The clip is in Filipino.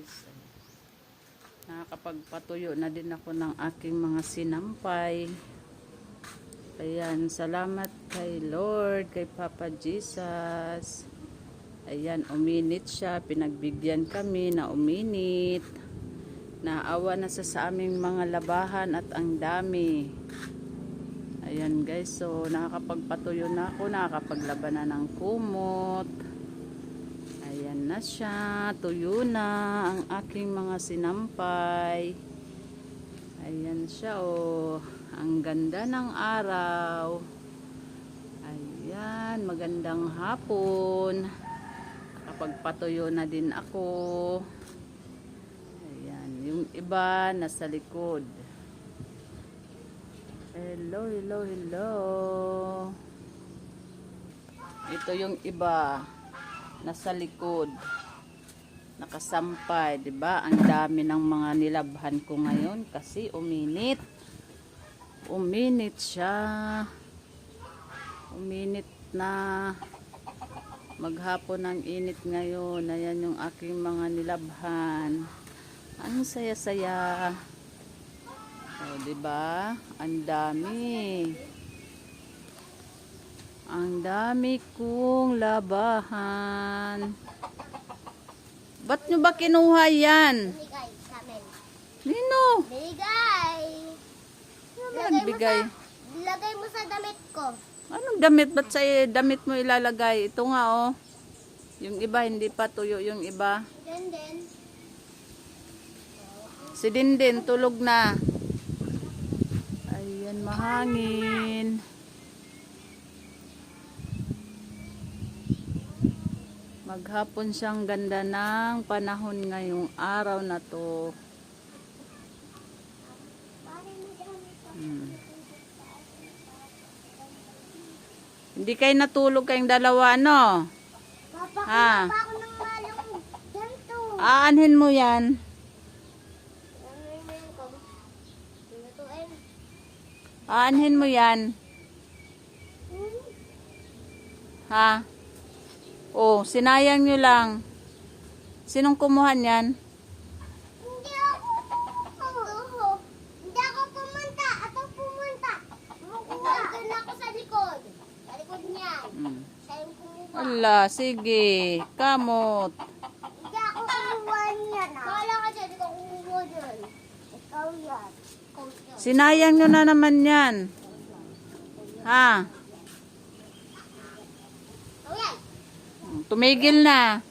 guys. Nakakapagpatuyo na din ako ng aking mga sinampay. Ayan, salamat kay Lord, kay Papa Jesus. Ayan, uminit siya. Pinagbigyan kami na uminit. Naawa na sa sa aming mga labahan at ang dami. Ayan guys, so nakakapagpatuyo na ako, nakakapaglaban na ng kumot. Ayan na siya, tuyo na ang aking mga sinampay. Ayan siya oh, ang ganda ng araw. Ayan, magandang hapon. Nakapagpatuyo na din ako. Ayan, yung iba nasa likod. Hello, hello, hello. Ito yung iba nasa likod. Nakasampay, 'di ba? Ang dami ng mga nilabhan ko ngayon kasi uminit. Uminit siya. Uminit na maghapon ang init ngayon. Ayan yung aking mga nilabhan. Ang saya-saya. O, di ba? Ang dami. Ang dami kong labahan. Ba't nyo ba kinuha yan? Bigay sa amin. Nino? Bigay! Ano nagbigay? Lagay mo sa damit ko. Anong damit? Ba't sa damit mo ilalagay? Ito nga oh. Yung iba, hindi pa tuyo yung iba. Then, Si Dindin, tulog na. Ayan, mahangin. Maghapon siyang ganda ng panahon ngayong araw na to. Hmm. Hindi kayo natulog kayong dalawa, no? Papa, Ha? pa ako ng malong ganito. Aanhin mo yan. Aanhin mo yan. Hmm. Ha? Oh, sinayang nyo lang. Sinong kumuha niyan? Hindi ako. Hindi ako pumunta. Ako pumunta. Nandun ako sa likod. Sa likod niya. Hmm. Siya yung kumuha. Ala, sige. Kamot. Hindi ako kumuha niyan. Kala ka dyan, ikaw kumuha dyan. Ikaw yan. Ikaw yan. Sinayang nyo na naman yan. Ha? Ikaw yan. Tumigil na.